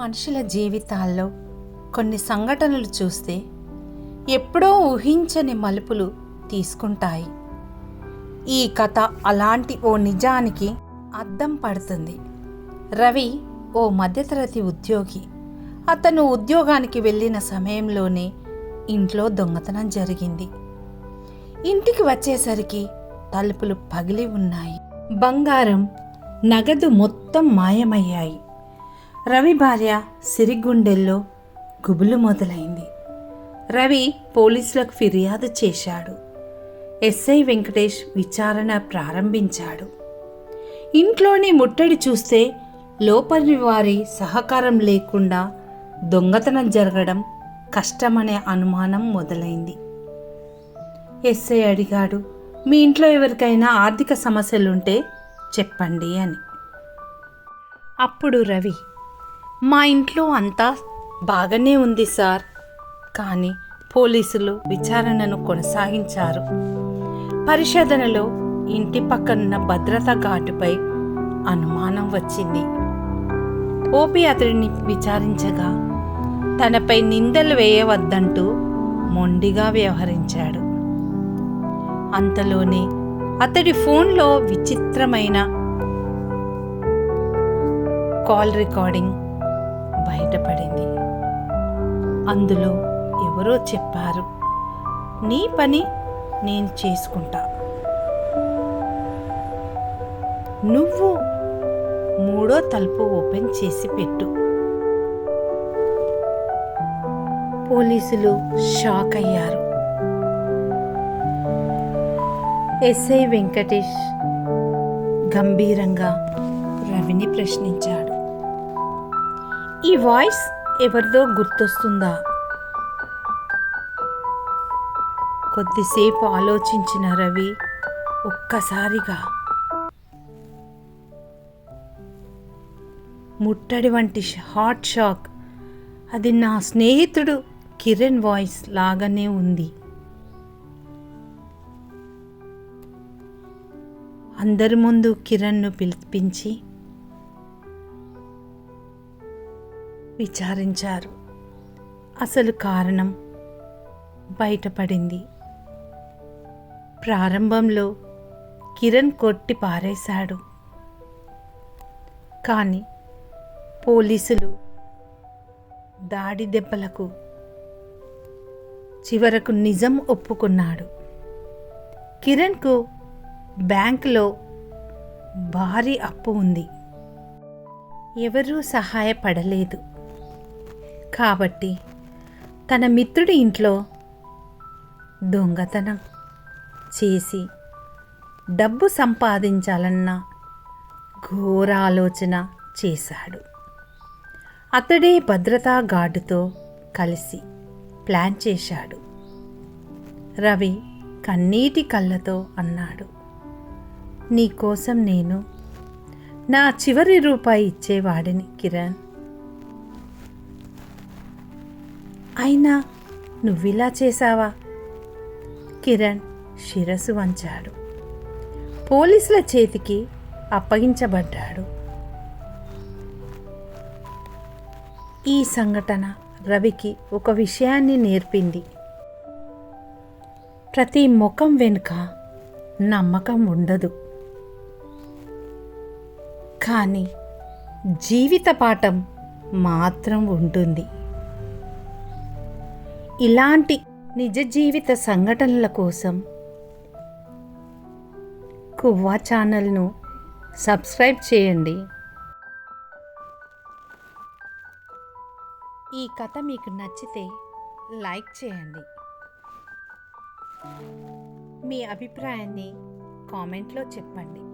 మనుషుల జీవితాల్లో కొన్ని సంఘటనలు చూస్తే ఎప్పుడో ఊహించని మలుపులు తీసుకుంటాయి. ఈ కథ అలాంటి ఓ నిజానికి అద్దం పడుతుంది. రవి ఓ మధ్యతరగతి ఉద్యోగి. అతను ఉద్యోగానికి వెళ్ళిన సమయంలోనే ఇంట్లో దొంగతనం జరిగింది. ఇంటికి వచ్చేసరికి తలుపులు పగిలి ఉన్నాయి. బంగారం నగదు మొత్తం మాయమయ్యాయి. రవి భార్య సిరిగుండెల్లో గుబులు మొదలైంది. రవి పోలీసులకు ఫిర్యాదు చేశాడు. ఎస్ఐ వెంకటేష్ విచారణ ప్రారంభించాడు. ఇంట్లోని ముట్టడి చూస్తే లోపలి వారి సహకారం లేకుండా దొంగతనం జరగడం కష్టమనే అనుమానం మొదలైంది. ఎస్ఐ అడిగాడు మీ ఇంట్లో ఎవరికైనా ఆర్థిక సమస్యలుంటే చెప్పండి అని. అప్పుడు రవి మా ఇంట్లో అంతా బాగానే ఉంది సార్. కానీ పోలీసులు విచారణను కొనసాగించారు. పరిశోధనలో ఇంటి పక్కనున్న భద్రతా ఘాటుపై అనుమానం వచ్చింది. ఓపి అతడిని విచారించగా తనపై నిందలు వేయవద్దంటూ మొండిగా వ్యవహరించాడు. అంతలోనే అతడి ఫోన్లో విచిత్రమైన కాల్ రికార్డింగ్ బయటపడింది. అందులో ఎవరో చెప్పారు నీ పని నేను చేసుకుంటా. నువ్వు మూడో తలుపు ఓపెన్ చేసి పెట్టు. పోలీసులు షాక్ అయ్యారు. ఎస్ఐ వెంకటేష్ గంభీరంగా రవిని ప్రశ్నించాడు. ఈ వాయిస్ ఎవరిదో గుర్తొస్తుందా? కొద్దిసేపు ఆలోచించిన రవి ఒక్కసారిగా ముట్టడి వంటి హాట్ షాక్. అది నా స్నేహితుడు కిరణ్ వాయిస్ లాగానే ఉంది. అందరి ముందు కిరణ్ను పిలిపించి విచారించారు. అసలు కారణం బయటపడింది. ప్రారంభంలో కిరణ్ కొట్టి పారేశాడు. కానీ పోలీసులు దాడి దెబ్బలకు చివరకు నిజం ఒప్పుకున్నాడు. కిరణ్కు బ్యాంకులో భారీ అప్పు ఉంది. ఎవరూ సహాయపడలేదు. కాబట్టి తన మిత్రుడి ఇంట్లో దొంగతనం చేసి డబ్బు సంపాదించాలన్న ఘోర ఆలోచన చేశాడు. అతడే భద్రతా గార్డుతో కలిసి ప్లాన్ చేశాడు. రవి కన్నీటి కళ్ళతో అన్నాడు నీకోసం నేను నా చివరి రూపాయి ఇచ్చేవాడిని కిరణ్. అయినా నువ్విలా చేశావా? కిరణ్ శిరసు వంచాడు. పోలీసుల చేతికి అప్పగించబడ్డాడు. ఈ సంఘటన రవికి ఒక విషయాన్ని నేర్పింది. ప్రతి ముఖం వెనుక నమ్మకం ఉండదు. కానీ జీవిత పాఠం మాత్రం ఉంటుంది. ఇలాంటి నిజ జీవిత సంఘటనల కోసం కువ్వా ఛానల్ను సబ్స్క్రైబ్ చేయండి. ఈ కథ మీకు నచ్చితే లైక్ చేయండి. మీ అభిప్రాయాన్ని కామెంట్లో చెప్పండి.